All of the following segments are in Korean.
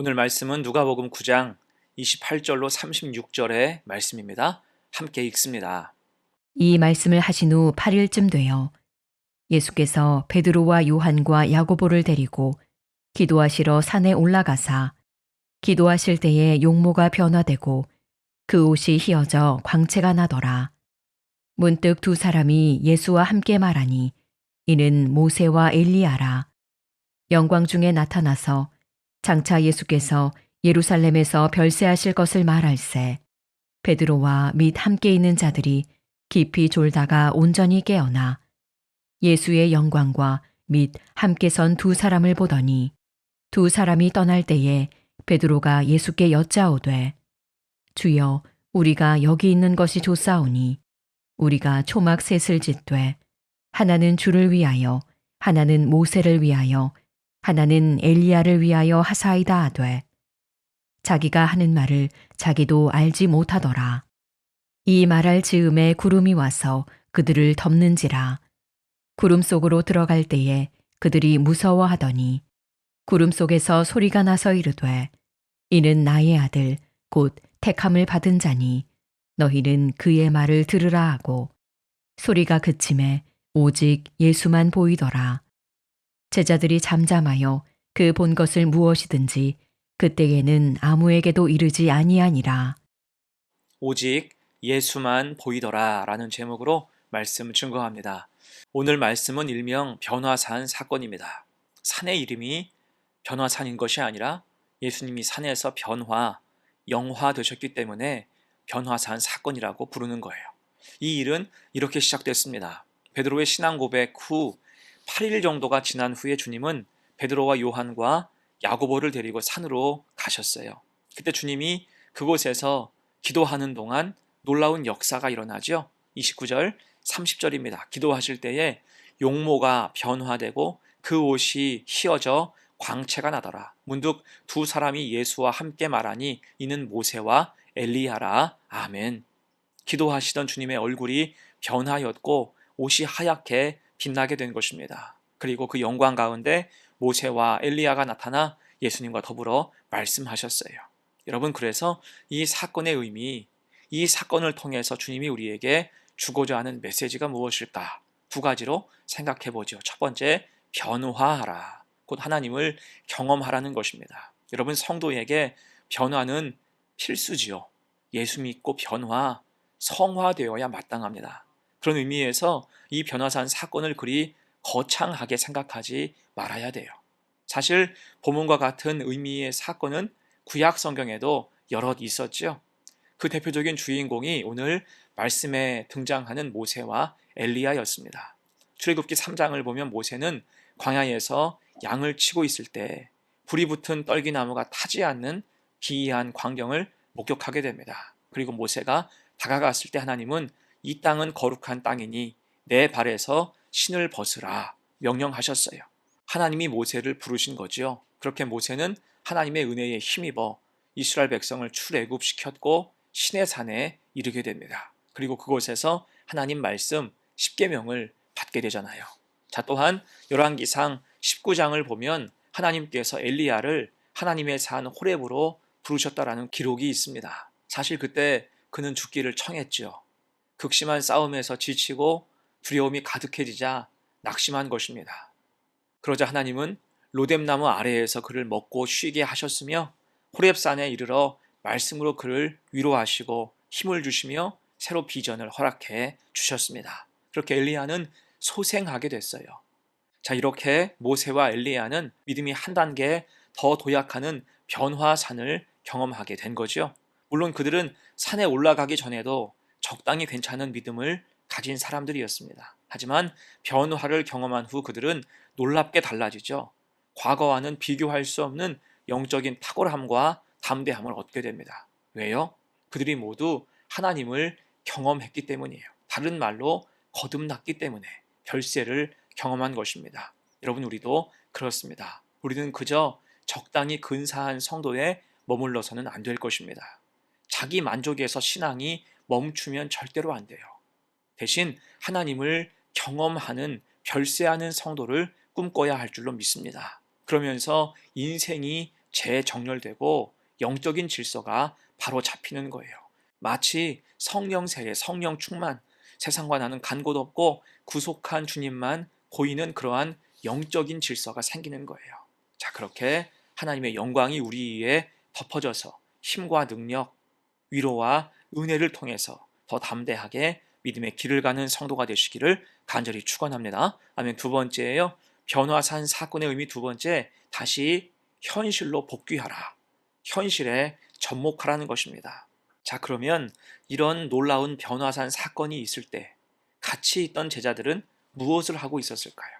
오늘 말씀은 누가복음 9장 28절로 36절의 말씀입니다. 함께 읽습니다. 이 말씀을 하신 후 8일쯤 되어 예수께서 베드로와 요한과 야고보를 데리고 기도하시러 산에 올라가사 기도하실 때에 용모가 변화되고 그 옷이 휘어져 광채가 나더라. 문득 두 사람이 예수와 함께 말하니 이는 모세와 엘리야라. 영광 중에 나타나서 장차 예수께서 예루살렘에서 별세하실 것을 말할세. 베드로와 및 함께 있는 자들이 깊이 졸다가 온전히 깨어나 예수의 영광과 및 함께 선 두 사람을 보더니 두 사람이 떠날 때에 베드로가 예수께 여짜오되 주여 우리가 여기 있는 것이 좋사오니 우리가 초막 셋을 짓되 하나는 주를 위하여 하나는 모세를 위하여 하나는 엘리야를 위하여 하사이다 하되 자기가 하는 말을 자기도 알지 못하더라. 이 말할 즈음에 구름이 와서 그들을 덮는지라. 구름 속으로 들어갈 때에 그들이 무서워하더니 구름 속에서 소리가 나서 이르되 이는 나의 아들 곧 택함을 받은 자니 너희는 그의 말을 들으라 하고 소리가 그침에 오직 예수만 보이더라. 제자들이 잠잠하여 그 본 것을 무엇이든지 그때에는 아무에게도 이르지 아니하니라. 오직 예수만 보이더라 라는 제목으로 말씀 증거합니다. 오늘 말씀은 일명 변화산 사건입니다. 산의 이름이 변화산인 것이 아니라 예수님이 산에서 변화, 영화 되셨기 때문에 변화산 사건이라고 부르는 거예요. 이 일은 이렇게 시작됐습니다. 베드로의 신앙 고백 후 8일 정도가 지난 후에 주님은 베드로와 요한과 야고보를 데리고 산으로 가셨어요. 그때 주님이 그곳에서 기도하는 동안 놀라운 역사가 일어나죠. 29절, 30절입니다. 기도하실 때에 용모가 변화되고 그 옷이 휘어져 광채가 나더라. 문득 두 사람이 예수와 함께 말하니 이는 모세와 엘리야라. 아멘. 기도하시던 주님의 얼굴이 변하였고 옷이 하얗게 빛나게 된 것입니다. 그리고 그 영광 가운데 모세와 엘리야가 나타나 예수님과 더불어 말씀하셨어요. 여러분 그래서 이 사건의 의미, 이 사건을 통해서 주님이 우리에게 주고자 하는 메시지가 무엇일까? 두 가지로 생각해 보죠. 첫 번째, 변화하라. 곧 하나님을 경험하라는 것입니다. 여러분 성도에게 변화는 필수지요. 예수 믿고 변화, 성화되어야 마땅합니다. 그런 의미에서 이 변화산 사건을 그리 거창하게 생각하지 말아야 돼요. 사실 본문과 같은 의미의 사건은 구약 성경에도 여럿 있었죠. 그 대표적인 주인공이 오늘 말씀에 등장하는 모세와 엘리야였습니다. 출애굽기 3장을 보면 모세는 광야에서 양을 치고 있을 때 불이 붙은 떨기 나무가 타지 않는 기이한 광경을 목격하게 됩니다. 그리고 모세가 다가갔을 때 하나님은 이 땅은 거룩한 땅이니 내 발에서 신을 벗으라 명령하셨어요. 하나님이 모세를 부르신 거지요. 그렇게 모세는 하나님의 은혜에 힘입어 이스라엘 백성을 출애굽시켰고 신의 산에 이르게 됩니다. 그리고 그곳에서 하나님 말씀 10계명을 받게 되잖아요. 자, 또한 열왕기상 19장을 보면 하나님께서 엘리야를 하나님의 산 호렙으로 부르셨다라는 기록이 있습니다. 사실 그때 그는 죽기를 청했지요. 극심한 싸움에서 지치고 두려움이 가득해지자 낙심한 것입니다. 그러자 하나님은 로뎀나무 아래에서 그를 먹고 쉬게 하셨으며 호렙산에 이르러 말씀으로 그를 위로하시고 힘을 주시며 새로 비전을 허락해 주셨습니다. 그렇게 엘리야는 소생하게 됐어요. 자, 이렇게 모세와 엘리야는 믿음이 한 단계 더 도약하는 변화산을 경험하게 된 거죠. 물론 그들은 산에 올라가기 전에도 적당히 괜찮은 믿음을 가진 사람들이었습니다. 하지만 변화를 경험한 후 그들은 놀랍게 달라지죠. 과거와는 비교할 수 없는 영적인 탁월함과 담대함을 얻게 됩니다. 왜요? 그들이 모두 하나님을 경험했기 때문이에요. 다른 말로 거듭났기 때문에 별세를 경험한 것입니다. 여러분 우리도 그렇습니다. 우리는 그저 적당히 근사한 성도에 머물러서는 안 될 것입니다. 자기 만족에서 신앙이 멈추면 절대로 안 돼요. 대신 하나님을 경험하는 별세하는 성도를 꿈꿔야 할 줄로 믿습니다. 그러면서 인생이 재정렬되고 영적인 질서가 바로 잡히는 거예요. 마치 성령 세례, 성령 충만, 세상과 나는 간 곳 없고 구속한 주님만 보이는 그러한 영적인 질서가 생기는 거예요. 자, 그렇게 하나님의 영광이 우리 위에 덮어져서 힘과 능력, 위로와 은혜를 통해서 더 담대하게 믿음의 길을 가는 성도가 되시기를 간절히 축원합니다. 아멘. 두 번째예요. 변화산 사건의 의미 두 번째 다시 현실로 복귀하라. 현실에 접목하라는 것입니다. 자, 그러면 이런 놀라운 변화산 사건이 있을 때 같이 있던 제자들은 무엇을 하고 있었을까요?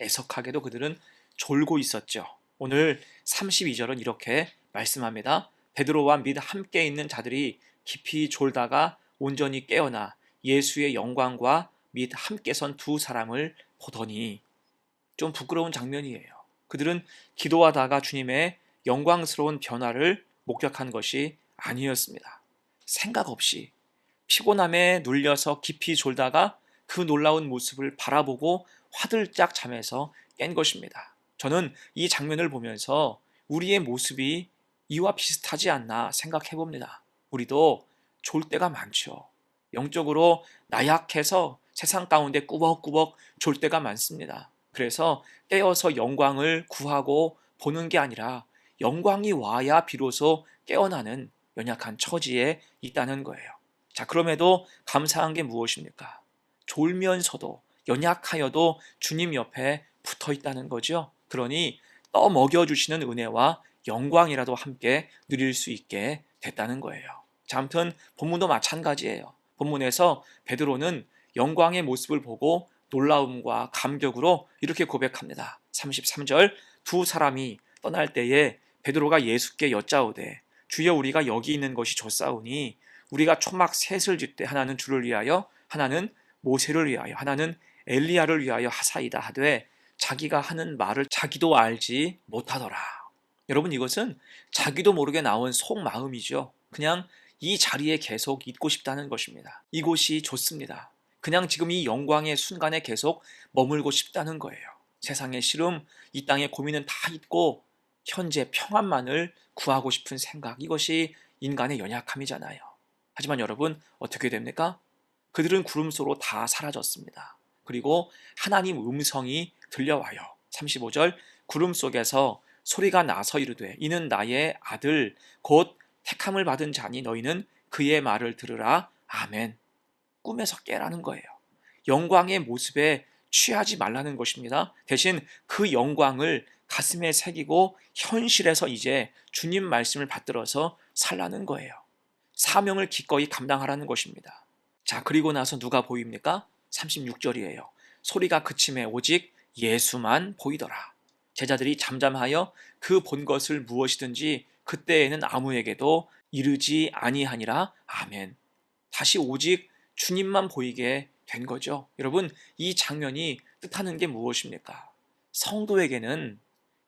애석하게도 그들은 졸고 있었죠. 오늘 32절은 이렇게 말씀합니다. 베드로와 및 함께 있는 자들이 깊이 졸다가 온전히 깨어나 예수의 영광과 및 함께 선 두 사람을 보더니 좀 부끄러운 장면이에요. 그들은 기도하다가 주님의 영광스러운 변화를 목격한 것이 아니었습니다. 생각 없이 피곤함에 눌려서 깊이 졸다가 그 놀라운 모습을 바라보고 화들짝 잠에서 깬 것입니다. 저는 이 장면을 보면서 우리의 모습이 이와 비슷하지 않나 생각해 봅니다. 우리도 졸 때가 많죠. 영적으로 나약해서 세상 가운데 꾸벅꾸벅 졸 때가 많습니다. 그래서 깨어서 영광을 구하고 보는 게 아니라 영광이 와야 비로소 깨어나는 연약한 처지에 있다는 거예요. 자, 그럼에도 감사한 게 무엇입니까? 졸면서도 연약하여도 주님 옆에 붙어 있다는 거죠. 그러니 떠 먹여 주시는 은혜와 영광이라도 함께 누릴 수 있게 됐다는 거예요. 자, 아무튼 본문도 마찬가지예요. 본문에서 베드로는 영광의 모습을 보고 놀라움과 감격으로 이렇게 고백합니다. 33절 두 사람이 떠날 때에 베드로가 예수께 여짜오되 주여 우리가 여기 있는 것이 좋사오니 우리가 초막 셋을 짓되 하나는 주를 위하여 하나는 모세를 위하여 하나는 엘리야를 위하여 하사이다 하되 자기가 하는 말을 자기도 알지 못하더라. 여러분 이것은 자기도 모르게 나온 속마음이죠. 그냥 이 자리에 계속 있고 싶다는 것입니다. 이곳이 좋습니다. 그냥 지금 이 영광의 순간에 계속 머물고 싶다는 거예요. 세상의 시름, 이 땅의 고민은 다 잊고 현재 평안만을 구하고 싶은 생각. 이것이 인간의 연약함이잖아요. 하지만 여러분 어떻게 됩니까? 그들은 구름소로 다 사라졌습니다. 그리고 하나님 음성이 들려와요. 35절 구름 속에서 소리가 나서 이르되 이는 나의 아들 곧 택함을 받은 자니 너희는 그의 말을 들으라. 아멘. 꿈에서 깨라는 거예요. 영광의 모습에 취하지 말라는 것입니다. 대신 그 영광을 가슴에 새기고 현실에서 이제 주님 말씀을 받들어서 살라는 거예요. 사명을 기꺼이 감당하라는 것입니다. 자, 그리고 나서 누가 보입니까? 36절이에요. 소리가 그침에 오직 예수만 보이더라. 제자들이 잠잠하여 그 본 것을 무엇이든지 그때에는 아무에게도 이르지 아니하니라. 아멘. 다시 오직 주님만 보이게 된 거죠. 여러분, 이 장면이 뜻하는 게 무엇입니까? 성도에게는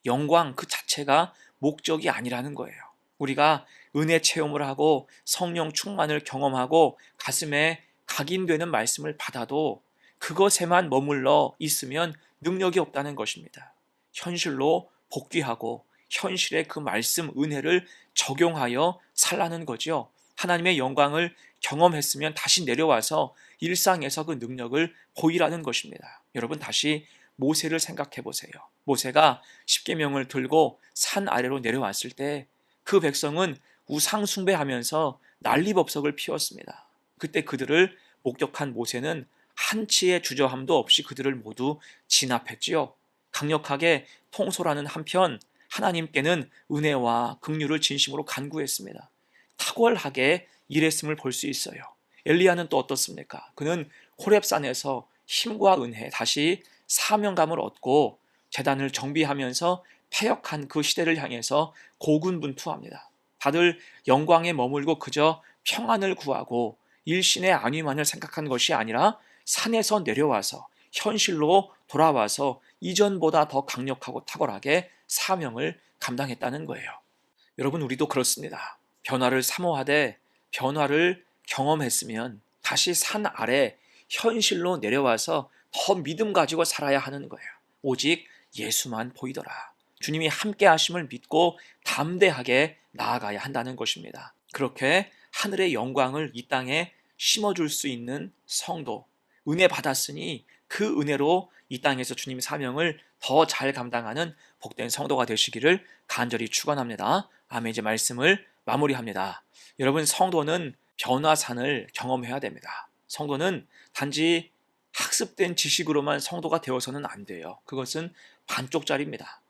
영광 그 자체가 목적이 아니라는 거예요. 우리가 은혜 체험을 하고 성령 충만을 경험하고 가슴에 각인되는 말씀을 받아도 그것에만 머물러 있으면 능력이 없다는 것입니다. 현실로 복귀하고 현실의 그 말씀 은혜를 적용하여 살라는 거죠. 하나님의 영광을 경험했으면 다시 내려와서 일상에서 그 능력을 보이라는 것입니다. 여러분 다시 모세를 생각해 보세요. 모세가 십계명을 들고 산 아래로 내려왔을 때 그 백성은 우상 숭배하면서 난리법석을 피웠습니다. 그때 그들을 목격한 모세는 한치의 주저함도 없이 그들을 모두 진압했지요. 강력하게 통솔하는 한편 하나님께는 은혜와 긍휼을 진심으로 간구했습니다. 탁월하게 일했음을 볼 수 있어요. 엘리야는 또 어떻습니까? 그는 호렙산에서 힘과 은혜 다시 사명감을 얻고 재단을 정비하면서 패역한 그 시대를 향해서 고군분투합니다. 다들 영광에 머물고 그저 평안을 구하고 일신의 안위만을 생각한 것이 아니라 산에서 내려와서 현실로 돌아와서 이전보다 더 강력하고 탁월하게 사명을 감당했다는 거예요. 여러분 우리도 그렇습니다. 변화를 사모하되 변화를 경험했으면 다시 산 아래 현실로 내려와서 더 믿음 가지고 살아야 하는 거예요. 오직 예수만 보이더라. 주님이 함께 하심을 믿고 담대하게 나아가야 한다는 것입니다. 그렇게 하늘의 영광을 이 땅에 심어줄 수 있는 성도, 은혜 받았으니 그 은혜로 이 땅에서 주님 사명을 더 잘 감당하는 복된 성도가 되시기를 간절히 축원합니다. 아멘. 이제 말씀을 마무리합니다. 여러분 성도는 변화산을 경험해야 됩니다. 성도는 단지 학습된 지식으로만 성도가 되어서는 안 돼요. 그것은 반쪽짜리입니다.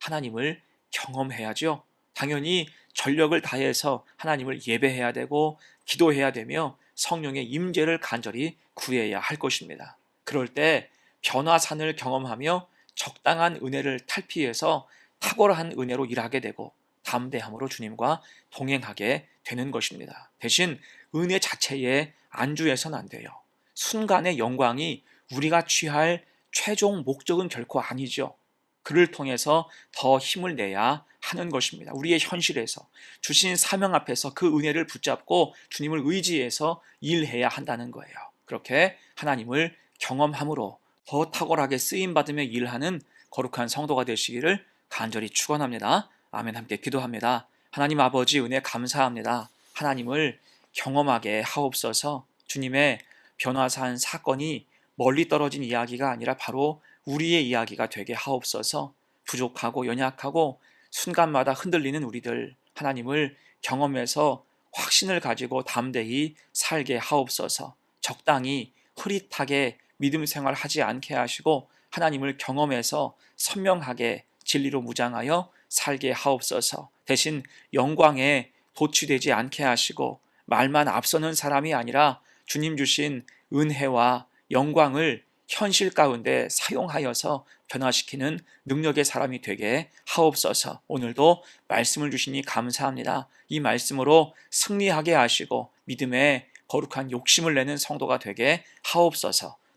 하나님을 경험해야죠. 당연히 전력을 다해서 하나님을 예배해야 되고 기도해야 되며 성령의 임재를 간절히 구해야 할 것입니다. 그럴 때 변화산을 경험하며 적당한 은혜를 탈피해서 탁월한 은혜로 일하게 되고 담대함으로 주님과 동행하게 되는 것입니다. 대신 은혜 자체에 안주해서는 안 돼요. 순간의 영광이 우리가 취할 최종 목적은 결코 아니죠. 그를 통해서 더 힘을 내야 하는 것입니다. 우리의 현실에서 주신 사명 앞에서 그 은혜를 붙잡고 주님을 의지해서 일해야 한다는 거예요. 그렇게 하나님을 경험함으로 더 탁월하게 쓰임 받으며 일하는 거룩한 성도가 되시기를 간절히 축원합니다. 아멘 함께 기도합니다. 하나님 아버지 은혜 감사합니다. 하나님을 경험하게 하옵소서. 주님의 변화산 사건이 멀리 떨어진 이야기가 아니라 바로 우리의 이야기가 되게 하옵소서. 부족하고 연약하고 순간마다 흔들리는 우리들 하나님을 경험해서 확신을 가지고 담대히 살게 하옵소서. 적당히 흐릿하게 믿음 생활 하지 않게 하시고 하나님을 경험해서 선명하게 진리로 무장하여 살게 하옵소서. 대신 영광에 도취되지 않게 하시고 말만 앞서는 사람이 아니라 주님 주신 은혜와 영광을 현실 가운데 사용하여서 변화시키는 능력의 사람이 되게 하옵소서. 오늘도 말씀을 주시니 감사합니다. 이 말씀으로 승리하게 하시고 믿음의 거룩한 욕심을 내는 성도가 되게 하옵소서.